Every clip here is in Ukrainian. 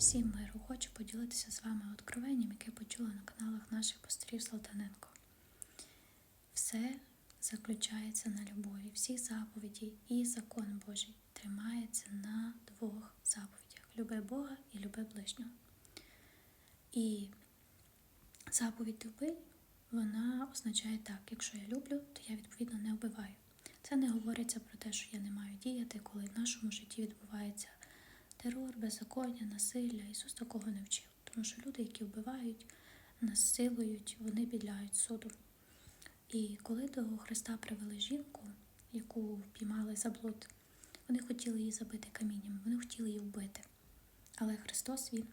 Всім миру, хочу поділитися з вами откровенням, яке почула на каналах наших пастирів Салтаненко. Все заключається на любові. Всі заповіді і закон Божий тримається на двох заповідях: люби Бога і люби ближнього. І заповідь люби, вона означає так: якщо я люблю, то я відповідно не вбиваю. Це не говориться про те, що я не маю діяти, коли в нашому житті відбувається терор, беззаконня, насилля. Ісус такого не вчив. Тому що люди, які вбивають, насилують, вони підлягають суду. І коли до Христа привели жінку, яку впіймали за блуд, вони хотіли її забити камінням, вони хотіли її вбити. Але Христос Він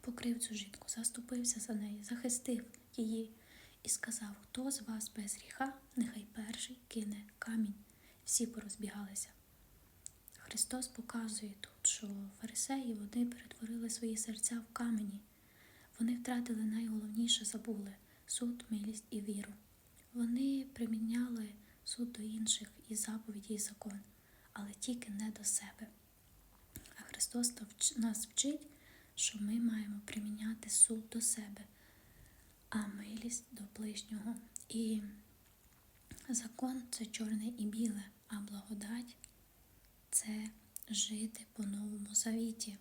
покрив цю жінку, заступився за неї, захистив її і сказав: Хто з вас без гріха, нехай перший кине камінь. Всі порозбігалися. Христос показує тут, що фарисеї вони перетворили свої серця в камені. Вони втратили найголовніше забули суд, милість і віру. Вони приміняли суд до інших і заповіді, і закон, але тільки не до себе. А Христос нас вчить, що ми маємо приміняти суд до себе, а милість до ближнього. І закон це чорне і біле, а благодать жити по новому завіті.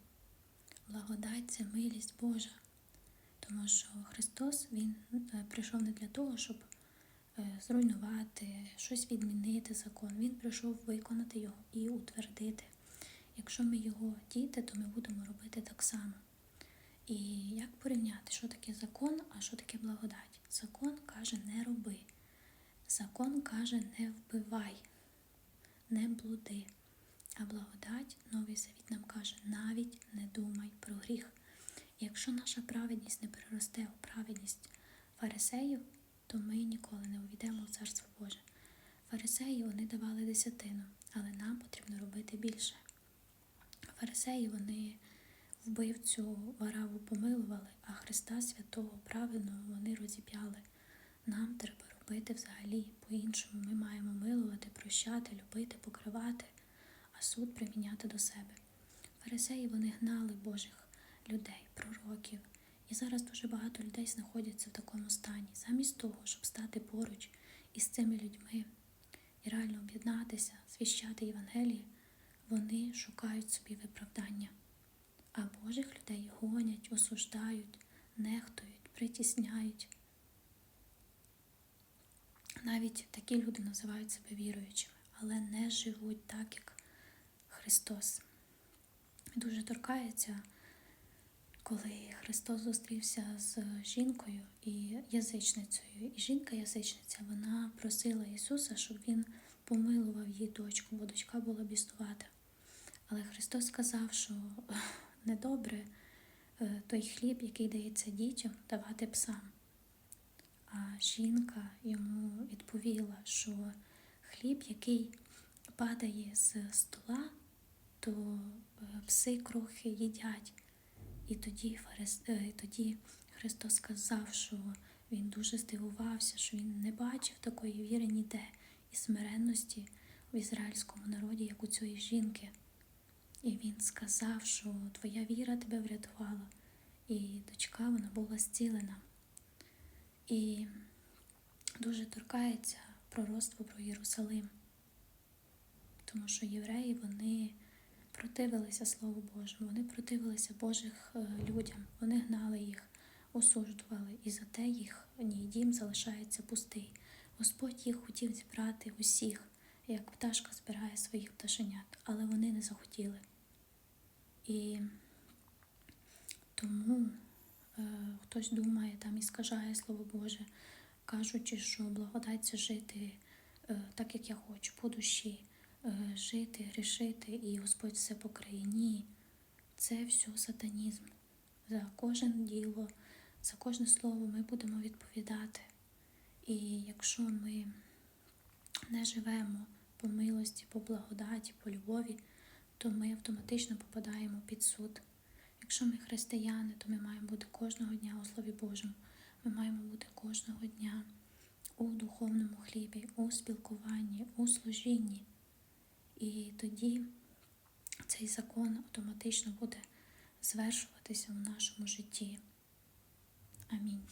Благодать це милість Божа. Тому що Христос Він е, прийшов не для того, щоб е, зруйнувати, щось відмінити закон. Він прийшов виконати його і утвердити. Якщо ми його діти, то ми будемо робити так само. І як порівняти, що таке закон, а що таке благодать? Закон каже, не роби. Закон каже, не вбивай, не блуди. А благодать, новий завіт нам каже, навіть не думай про гріх. Якщо наша праведність не переросте у праведність фарисеїв, то ми ніколи не увійдемо в Царство Боже. Фарисеї вони давали десятину, але нам потрібно робити більше. Фарисеї вони вбивцю вараву помилували, а Христа Святого праведного вони розіп'яли. Нам треба робити взагалі по-іншому. Ми маємо милувати, прощати, любити, покривати а суд приміняти до себе. Фарисеї вони гнали Божих людей, пророків. І зараз дуже багато людей знаходяться в такому стані, замість того, щоб стати поруч із цими людьми і реально об'єднатися, звіщати Євангеліє, вони шукають собі виправдання. А Божих людей гонять, осуждають, нехтують, притісняють. Навіть такі люди називають себе віруючими, але не живуть так, як Христос. Дуже торкається, коли Христос зустрівся з жінкою і язичницею. І жінка-язичниця вона просила Ісуса, щоб Він помилував її дочку, бо дочка була біснувата. Але Христос сказав, що недобре е, той хліб, який дається дітям, давати псам. А жінка йому відповіла, що хліб, який падає з стола, то е, пси крохи їдять. І тоді. Е, тоді Христос сказав, що Він дуже здивувався, що Він не бачив такої віри ніде і смиренності в ізраїльському народі, як у цієї жінки. І він сказав, що твоя віра тебе врятувала, і дочка вона була зцілена. І дуже торкається пророцтво про Єрусалим, тому що євреї вони противилися Слову Божому, вони противилися Божих е, людям, вони гнали їх, осуджували, і за те їх дім залишається пустий. Господь їх хотів зібрати усіх, як пташка збирає своїх пташенят, але вони не захотіли. І тому е, хтось думає там і скажає Слово Боже, кажучи, що благодать це жити е, так, як я хочу, по душі. Е, жити, грішити, і Господь все покриє. Ні, це все сатанізм. За кожен діло, за кожне слово ми будемо відповідати. І якщо ми не живемо по милості, по благодаті, по любові, то ми автоматично попадаємо під суд. Якщо ми християни, то ми маємо бути кожного дня у Слові Божому. Ми маємо бути кожного дня у духовному хлібі, у спілкуванні, у служінні. І тоді цей закон автоматично буде звершуватися в нашому житті. Амінь.